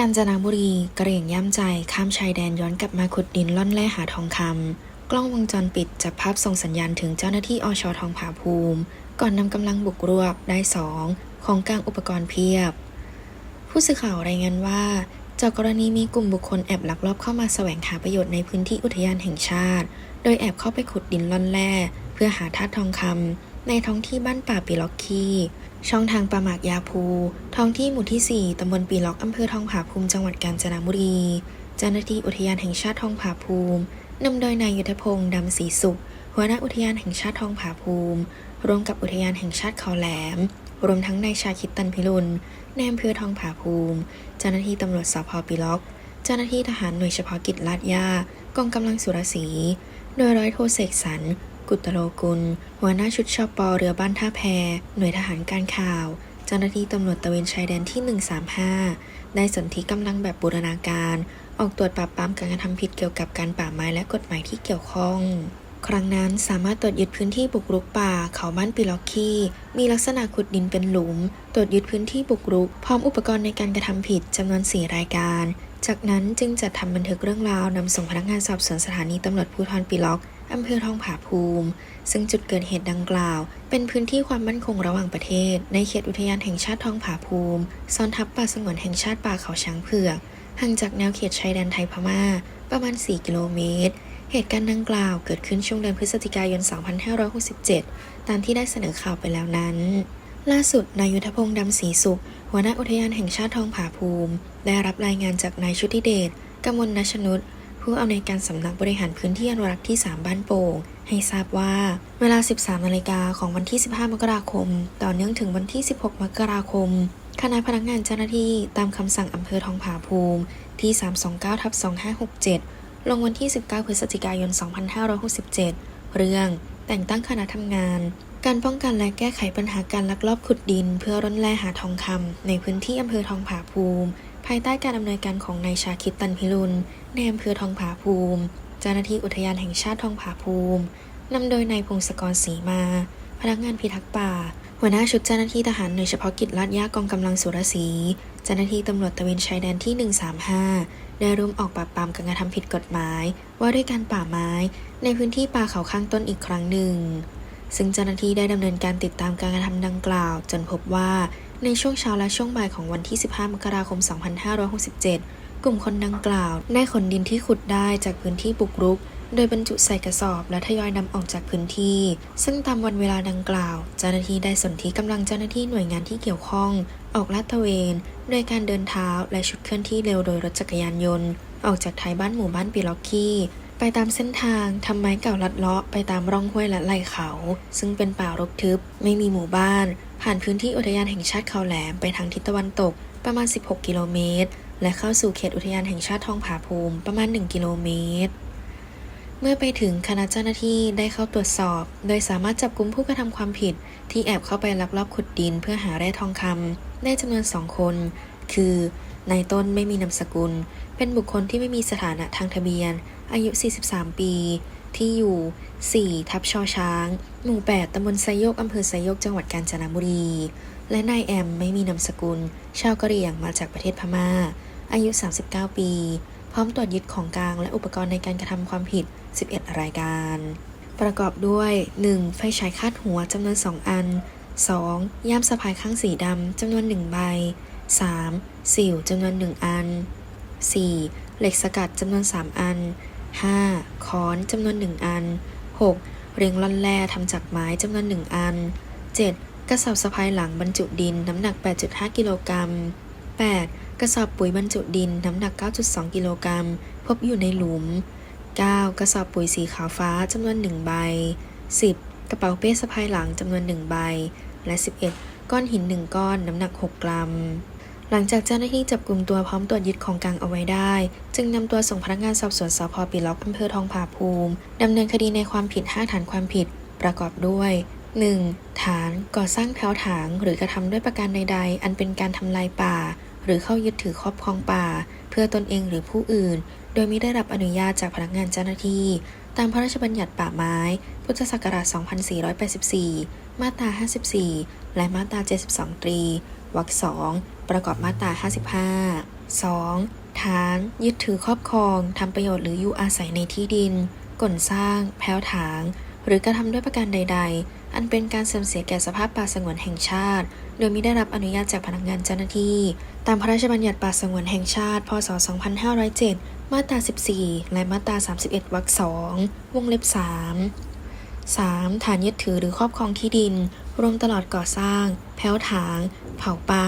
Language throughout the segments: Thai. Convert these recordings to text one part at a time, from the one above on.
กาญจนบุรีกระเหรี่ยงย่ำใจข้ามชายแดนย้อนกลับมาขุดดินล่อนแร่หาทองคำกล้องวงจรปิดจับภาพส่งสัญญาณถึงเจ้าหน้าที่อชทองผาภูมิ ก่อนนำกำลังบุกรวบได้สองของกลางอุปกรณ์เพียบ ผู้สื่อข่าวรายงานว่า จากกรณีมีกลุ่มบุคคลแอบลักลอบเข้ามาแสวงหาประโยชน์ในพื้นที่อุทยานแห่งชาติ โดยแอบเข้าไปขุดดินล่อนแร่เพื่อหาธาตุทองคำในท้องที่บ้านป่าปีล็อกคี ช่องทางประหมากยาภู ท้องที่หมู่ที่ 4 ตำบลปีล็อก อำเภอทองผาภูมิ จังหวัดกาญจนบุรี เจ้าหน้าที่อุทยานแห่งชาติทองผาภูมิ นำโดยนายยุทธพงศ์ดำศรีสุข หัวหน้าอุทยานแห่งชาติทองผาภูมิ ร่วมกับอุทยานแห่งชาติเขาแหลม รวมทั้งนายชาคิดตันพิรุณในอำเภอทองผาภูมิ เจ้าหน้าที่ตำรวจสพปีล็อก เจ้าหน้าที่ทหารหน่วยเฉพาะกิจลาดย่ากองกำลังสุรศรี โดยร้อยโทเสกสรร กุตโลกุล หัวหน้าชุดชอปอเรือบ้านท่าแพ หน่วยทหารการข่าว เจ้าหน้าที่ตำรวจตะเวนชายแดนที่ 135 ได้สนธิกำลังแบบบูรณาการ ออกตรวจปราบปรามการกระทำผิดเกี่ยวกับการป่าไม้และกฎหมายที่เกี่ยวข้อง ครั้งนั้นสามารถตรวจยึดพื้นที่บุกรุกป่าเขาบ้านปิล็อกคีมีลักษณะขุดดินเป็นหลุม ตรวจยึดพื้นที่บุกรุก พร้อมอุปกรณ์ในการกระทำผิดจำนวน 4 รายการ จากนั้นจึงจัดทำบันทึกเรื่องราวนำส่งพนักงานสอบสวนสถานีตำรวจภูธรปิล็อกอำเภอทองผาภูมิ ซึ่งจุดเกิดเหตุดังกล่าว เป็นพื้นที่ความมั่นคงระหว่างประเทศ ในเขตอุทยานแห่งชาติทองผาภูมิซ้อนทับป่าสงวนแห่งชาติป่าเขาช้างเผือกห่างจากแนวเขตชายแดนไทยพม่า ประมาณ 4 กิโลเมตร เหตุการณ์ดังกล่าวเกิดขึ้นช่วงเดือนพฤศจิกายน 2567 ตามที่ได้เสนอข่าวไปแล้วนั้น ล่าสุดนายยุทธพงศ์ดำศรีสุข หัวหน้าอุทยานแห่งชาติทองผาภูมิ ได้รับรายงานจากนายชุติเดชกมลนชนุชผู้อำนวยการสำนักบริหารพื้นที่อนุรักษ์ที่ 3 บ้านโป่ง ให้ทราบว่า เวลา 13 นาฬิกาของวันที่ 15 มกราคม ต่อเนื่องถึงวันที่ 16 มกราคม คณะพนักงานเจ้าหน้าที่ตามคำสั่งอำเภอทองผาภูมิที่ 329ทับ2567 ลงวันที่ 19 พฤศจิกายน 2567 เรื่องแต่งตั้งคณะทำงาน การป้องกันและแก้ไขปัญหาการลักลอบขุดดิน เพื่อร่อนแร่หาทองคำในพื้นที่อำเภอทองผาภูมิ ภายใต้การอำนวยการของนายชาคิดตันพิรุณในอำเภอทองผาภูมิ เจ้าหน้าที่อุทยานแห่งชาติทองผาภูมินำโดยนายพงศกรศรีมา พนักงานพิทักษ์ป่า หัวหน้าชุดเจ้าหน้าที่ทหารหน่วยเฉพาะกิจลาดย่ากองกำลังสุรศรี เจ้าหน้าที่ตำรวจตระเวนชายแดนที่ 135 ได้ร่วมออกปราบปรามการกระทำผิดกฎหมาย ว่าด้วยการป่าไม้ ในพื้นที่ป่าเขาข้างต้นอีกครั้งหนึ่ง ซึ่งเจ้าหน้าที่ได้ดำเนินการติดตามการกระทำดังกล่าว จนพบว่าในช่วงเช้าและช่วงบ่ายของวันที่ 15 มกราคม 2567 กลุ่มคนดังกล่าว ได้ขนดินที่ขุดได้จากพื้นที่บุกรุก โดยบรรจุใส่กระสอบและทยอยนำออกจากพื้นที่ ซึ่งตามวันเวลาดังกล่าว เจ้าหน้าที่ได้สนธิกำลังเจ้าหน้าที่หน่วยงานที่เกี่ยวข้อง ออกลาดตระเวน โดยการเดินเท้าและชุดเคลื่อนที่เร็วโดยรถจักรยานยนต์ ออกจากท้ายบ้านหมู่บ้านปีล็อกคีไปตามเส้นทางทำไม้เก่าลัดเลาะไปตามร่องห้วยและไหล่เขา ซึ่งเป็นป่ารกทึบ ไม่มีหมู่บ้าน ผ่านพื้นที่อุทยานแห่งชาติเขาแหลมไปทางทิศตะวันตกประมาณ 16 กิโลเมตร และเข้าสู่เขตอุทยานแห่งชาติทองผาภูมิประมาณ 1 กิโลเมตร เมื่อไปถึงคณะเจ้าหน้าที่ได้เข้าตรวจสอบ โดยสามารถจับกุมผู้กระทำความผิด ที่แอบเข้าไปลักลอบขุดดินเพื่อหาแร่ทองคำได้จำนวนสองคน คือนายต้นไม่มีนามสกุล เป็นบุคคลที่ไม่มีสถานะทางทะเบียน อายุ 43 ปี ที่อยู่ 4 ทับชอช้าง หมู่ 8ตำบลไซโยกอำเภอไซโยกจังหวัดกาญจนบุรี และนายแอมไม่มีนามสกุล ชาวกะเหรี่ยงมาจากประเทศพม่า อายุ 39 ปี พร้อมตรวจยึดของกลางและอุปกรณ์ในการกระทำความผิด 11 รายการ ประกอบด้วย 1. ไฟฉายคาดหัวจำนวน 2 อัน 2. ย่ามสะพายข้างสีดำจำนวน 1 ใบ 3. สิวจำนวน 1 อัน 4. เหล็กสกัดจำนวน 3 อัน 5. ค้อนจำนวน 1 อัน 6. เรียงล่อนแร่ทำจากไม้จำนวน 1 อัน 7. กระสอบสะพายหลังบรรจุดินน้ำหนัก 8.5 กิโลกรัม 8. กระสอบปุ๋ยบรรจุดินน้ำหนัก 9.2 กิโลกรัม พบอยู่ในหลุม 9. กระสอบปุ๋ยสีขาวฟ้าจำนวน 1 ใบ 10. กระเป๋าเป้สะพายหลังจำนวน 1 ใบ และ 11 ก้อนหิน 1 ก้อนน้ำหนัก 6 กรัม หลังจากเจ้าหน้าที่จับกลุ่มตัวพร้อมตรวจยึดของกลางเอาไว้ได้ จึงนำตัวส่งพนักงานสอบสวนสพปีล็อกอำเภอทองผาภูมิดำเนินคดีในความผิด 5 ฐานความผิด ประกอบด้วย 1. ฐานก่อสร้างแถวถางหรือกระทำด้วยประการใดๆ อันเป็นการทำลายป่า หรือเข้ายึดถือครอบครองป่า เพื่อตนเองหรือผู้อื่น โดยไม่ได้รับอนุญาตจากพนักงานเจ้าหน้าที่ ตามพระราชบัญญัติป่าไม้ พุทธศักราช 2484 มาตรา 54 และมาตรา 72 ตรี วรรคสองประกอบมาตรา 55 2. ฐาน ยึดถือครอบครอง ทำประโยชน์หรืออยู่อาศัยในที่ดินก่นสร้าง แพ้วถาง หรือกระทำด้วยประการใด ๆ อันเป็นการเสื่อมเสียแก่สภาพป่าสงวนแห่งชาติ โดยมิได้รับอนุญาตจากพนักงานเจ้าหน้าที่ ตามพระราชบัญญัติป่าสงวนแห่งชาติ พศ 2507 มาตรา 14 และมาตรา 31 วรรค 2 วงเล็บ 3 3. ฐานยึดถือหรือครอบครองที่ดิน รวมตลอดก่อสร้างแพ้วถาง เผาป่า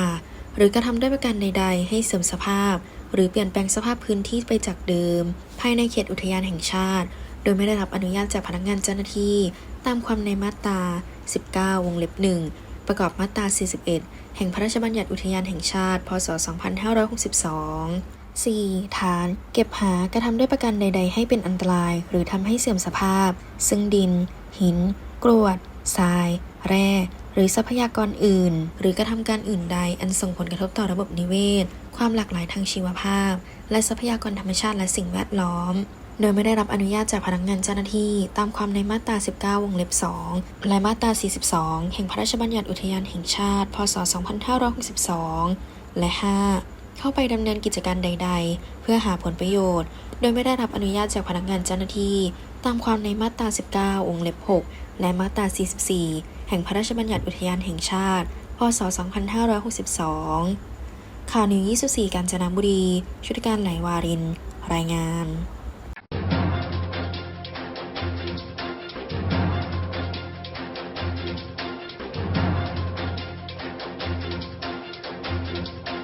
หรือกระทำด้วยประการใด ๆ ให้เสื่อมสภาพ หรือเปลี่ยนแปลงสภาพพื้นที่ไปจากเดิม ภายในเขตอุทยานแห่งชาติ โดยไม่ได้รับอนุญาตจากพนักงานเจ้าหน้าที่ ตามความในมาตรา 19 วงเล็บ1ประกอบมาตรา 41 แห่งพระราชบัญญัติอุทยานแห่งชาติ พศ 2562 4. ฐานเก็บหากระทำด้วยประการใด ๆ ให้เป็นอันตราย หรือทำให้เสื่อมสภาพ ซึ่งดิน หิน กรวด ทราย แร่ หรือทรัพยากรอื่น หรือกระทำการอื่นใด อันส่งผลกระทบต่อระบบนิเวศ ความหลากหลายทางชีวภาพ และทรัพยากรธรรมชาติและสิ่งแวดล้อม โดยไม่ได้รับอนุญาตจากพนักงานเจ้าหน้าที่ ตามความในมาตรา 19 วงเล็บ 2 และมาตรา 42 แห่งพระราชบัญญัติอุทยานแห่งชาติ พศ 2562 และ 5 เข้าไปดำเนินกิจการใด ๆ เพื่อหาผลประโยชน์ โดยไม่ได้รับอนุญาตจากพนักงานเจ้าหน้าที่ ตามความในมาตรา 19 วงเล็บ 6 และมาตรา 44 แห่งพระราชบัญญัติอุทยานแห่งชาติ พศ 2562 ข่าวนิว24 กาญจนบุรี ชุติการไหลวาริน รายงาน